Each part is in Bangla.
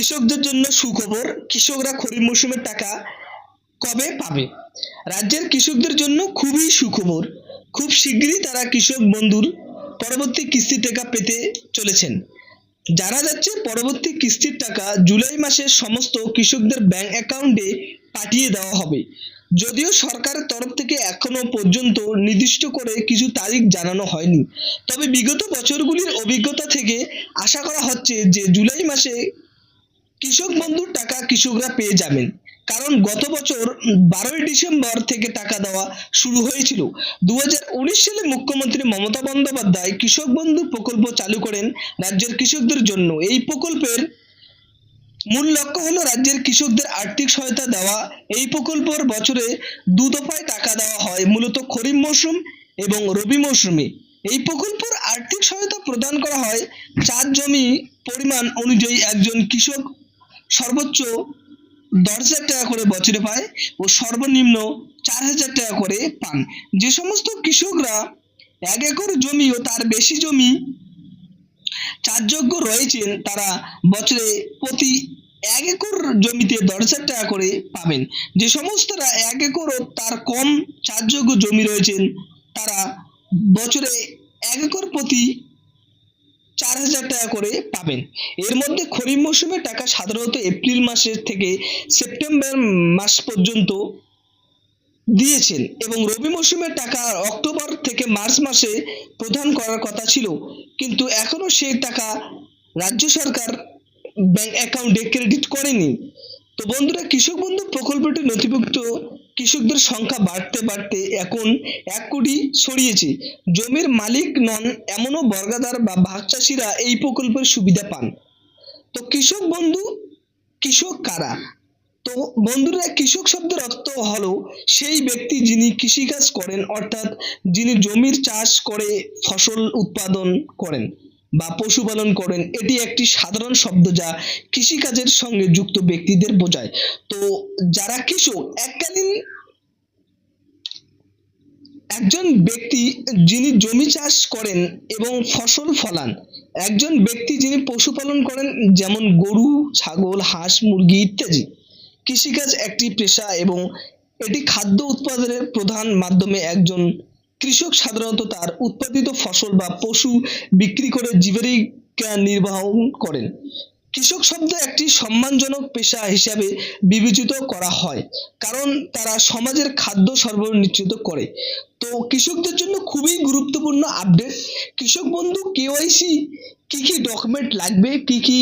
কৃষকদের জন্য সুখবর, কৃষকরা খরিফ মৌসুমের টাকা কবে পাবে? রাজ্যের কৃষকদের জন্য খুবই সুখবর। খুব শীঘ্রই তারা কৃষক বন্ধুর পরবর্তী কিস্তি টাকা পেতে চলেছেন। জানা যাচ্ছে পরবর্তী কিস্তির টাকা জুলাই মাসের সমস্ত কৃষকদের ব্যাংক অ্যাকাউন্টে পাঠিয়ে দেওয়া হবে। যদিও সরকারের তরফ থেকে এখনও পর্যন্ত নির্দিষ্ট করে কিছু তারিখ জানানো হয়নি। তবে বিগত বছরগুলির অভিজ্ঞতা থেকে আশা করা হচ্ছে যে জুলাই মাসে কৃষক বন্ধুর টাকা কৃষকরা পেয়ে যাবেন। কারণ গত বছর বারোই ডিসেম্বর থেকে টাকা দেওয়া শুরু হয়েছিল। দু হাজার উনিশ সালে মুখ্যমন্ত্রী মমতা বন্দ্যোপাধ্যায় কৃষক বন্ধু প্রকল্প চালু করেন রাজ্যের কৃষকদের জন্য। এই প্রকল্পের মূল লক্ষ্য হলো রাজ্যের কৃষকদের আর্থিক সহায়তা দেওয়া। এই প্রকল্পর বছরে দু দফায় টাকা দেওয়া হয়, মূলত খরিফ মৌসুম এবং রবি মৌসুমে এই প্রকল্পের আর্থিক সহায়তা প্রদান করা হয় চার জমি পরিমাণ অনুযায়ী একজন কৃষক সর্বোচ্চ দশ হাজার টাকা করে বছরে পায় ও সর্বনিম্ন চার হাজার টাকা করে পান। যে সমস্ত কৃষকরা এক একর জমি ও তার বেশি জমি চাষযোগ্য রয়েছেন, তারা বছরে প্রতি এক একর জমিতে দশ হাজার টাকা করে পাবেন। যে সমস্তরা এক একর ও তার কম চাষযোগ্য জমি রয়েছেন, তারা বছরে এক একর প্রতি চার হাজার টাকা করে পাবেন। এর মধ্যে খরিফ মৌসুমের টাকা সাধারণত এপ্রিল মাসের থেকে সেপ্টেম্বর মাস পর্যন্ত দিয়েছেন এবং রবি মৌসুমের টাকা অক্টোবর থেকে মার্চ মাসে প্রদান করার কথা ছিল। কিন্তু এখনও সেই টাকা রাজ্য সরকার ব্যাংক অ্যাকাউন্টে ক্রেডিট করেনি। তো বন্ধুরা, কৃষক বন্ধু প্রকল্পটি নথিভুক্ত কৃষকদের সংখ্যা বাড়তে বাড়তে এখন এক কোটি ছড়িয়েছে। জমির মালিক নন, এমনও বর্গাদার বা ভাগ চাষিরা এই প্রকল্পের সুবিধা পান। তো কৃষক বন্ধু, কৃষক কারা? তো বন্ধুরা, কৃষক শব্দের অর্থ হলো সেই ব্যক্তি যিনি কৃষিকাজ করেন, অর্থাৎ যিনি জমির চাষ করে ফসল উৎপাদন করেন। বা পশুপালন করেন, এটি একটি সাধারণ শব্দ যা কৃষিকাজের সঙ্গে যুক্ত ব্যক্তিদের বোঝায়। তো যারা কৃষক, এককালীন একজন ব্যক্তি যিনি জমি চাষ করেন এবং ফসল ফলান, একজন ব্যক্তি যিনি পশুপালন করেন যেমন গরু, ছাগল, হাঁস, মুরগি ইত্যাদি। কৃষিকাজ একটি পেশা এবং এটি খাদ্য উৎপাদনের প্রধান মাধ্যমে একজন কৃষক সাধারণত তার উৎপাদিত ফসল বা পশু বিক্রি করে জীবিকা নির্বাহ করেন। কৃষক শব্দ একটি সম্মানজনক পেশা হিসাবে বিবেচিত করা হয়, কারণ তারা সমাজের খাদ্য সরবরাহ নিশ্চিত করে। তো কৃষকদের জন্য খুবই গুরুত্বপূর্ণ আপডেট, কৃষক বন্ধু কেওয়াইসি কি কি ডকুমেন্ট লাগবে, কি কি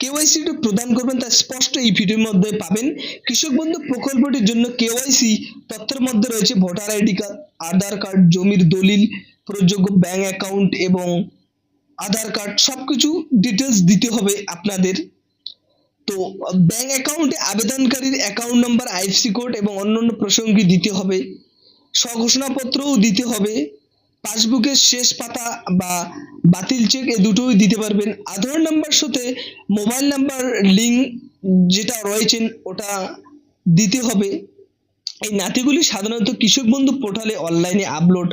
ভাবে কেওয়াইসি প্রদান করবেন, তা স্পষ্ট এই ভিডিওর মধ্যে পাবেন। কৃষক বন্ধু প্রকল্পটির জন্য কেওয়াইসি তথ্যের মধ্যে রয়েছে, voter ID card, Aadhaar card, জমির দলিল প্রযোগ্য ব্যাংক অ্যাকাউন্ট এবং আধার কার্ড সব কিছু ডিটেলস দিতে হবে আপনাদের। তো ব্যাংক অ্যাকাউন্টে আবেদনকারীর অ্যাকাউন্ট নাম্বার আইএফসি কোড এবং অন্যান্য প্রসঙ্গে দিতে হবে। স্বঘোষণাপত্রও দিতে হবে। পাসবুকের শেষ পাতা বা বাতিল চেক এ দুটোই দিতে পারবেন। আধার নাম্বার সাথে মোবাইল নাম্বার লিঙ্ক যেটা রয়েছেন, ওটা দিতে হবে। এই নাতিগুলি সাধারণত কৃষক বন্ধু পোর্টালে অনলাইনে আপলোড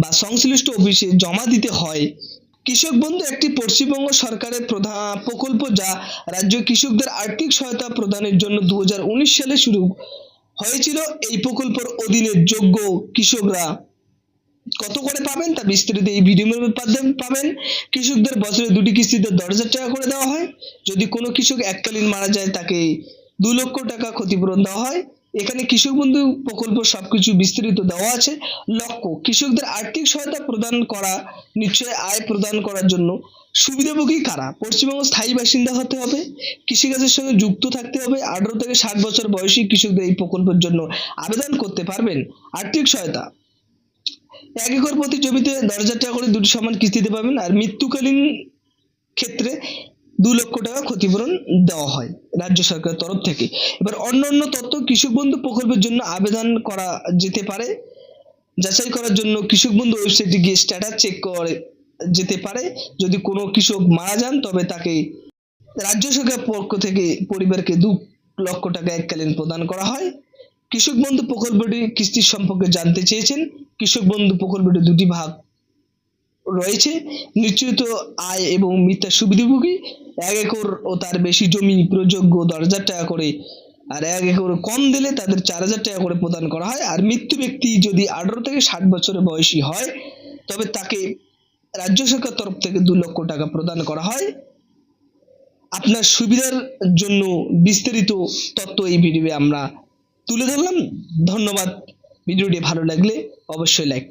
বা সংশ্লিষ্ট অফিসে জমা দিতে হয়। কৃষক বন্ধু একটি পশ্চিমবঙ্গ সরকারের প্রধান প্রকল্প যা রাজ্য কৃষকদের আর্থিক সহায়তা প্রদানের জন্য দু হাজার উনিশ সালে শুরু হয়েছিল। এই প্রকল্পের অধীনে যোগ্য কৃষকরা কত করে পাবেন? তা বিস্তারিত এই ভিডিওর মাধ্যমে পাবেন। কৃষকদের বছরে দুটি কিস্তিতে দশ হাজার টাকা করে দেওয়া হয়। যদি কোনো কৃষক এককালীন মারা যায়, তাকে দু লক্ষ টাকা ক্ষতিপূরণ দেওয়া হয়। এখানে কৃষক বন্ধু প্রকল্প সবকিছু বিস্তারিত দেওয়া আছে। লক্ষ্য, কৃষকদের আর্থিক সহায়তা প্রদান করা, নিশ্চয় আয় প্রদান করার জন্য সুবিধাভোগী কারা? পশ্চিমবঙ্গ স্থায়ী বাসিন্দা হতে হবে, কৃষিকাজের সঙ্গে যুক্ত থাকতে হবে। আঠারো থেকে ষাট বছর বয়সী কৃষকদের এই প্রকল্পের জন্য আবেদন করতে পারবেন। আর্থিক সহায়তা এক একর প্রতি জমিতে দশ হাজার টাকা করে দুটি সমান কিস্তিতে পাবেন, আর মৃত্যুকালীন ক্ষেত্রে দু লক্ষ টাকা ক্ষতিপূরণ দেওয়া হয় রাজ্য সরকারের তরফ থেকে। এবার অন্য অন্য তথ্য কৃষক বন্ধু প্রকল্পের জন্য আবেদন করা যেতে পারে। যাচাই করার জন্য কৃষক বন্ধু ওয়েবসাইটে গিয়ে স্ট্যাটাস চেক করে যেতে পারে। যদি কোনো কৃষক মারা যান, তবে তাকে রাজ্য সরকারের পক্ষ থেকে পরিবারকে দু লক্ষ টাকা এককালীন প্রদান করা হয়। কৃষক বন্ধু প্রকল্পটি কিস্তির সম্পর্কে জানতে চেয়েছেন। কৃষক বন্ধু প্রকল্পটি দুটি ভাগ রয়েছে। নিশ্চিত আয় এবং মিথ্যা সুবিধাভোগী এক একর ও তার বেশি জমি প্রযোগ্য দশ হাজার টাকা করে। আর এক একর কম দিলে তাদের চার হাজার টাকা করে প্রদান করা হয়। আর মৃত্যু ব্যক্তি যদি আঠারো থেকে ষাট বছরের বয়সী হয়, তবে তাকে রাজ্য সরকার তরফ থেকে দু লক্ষ টাকা প্রদান করা হয়। আপনার সুবিধার জন্য বিস্তারিত তথ্য এই ভিডিওয়ে আমরা তুলে ধরলাম। ধন্যবাদ। ভিডিওটি ভালো লাগলে অবশ্যই লাইক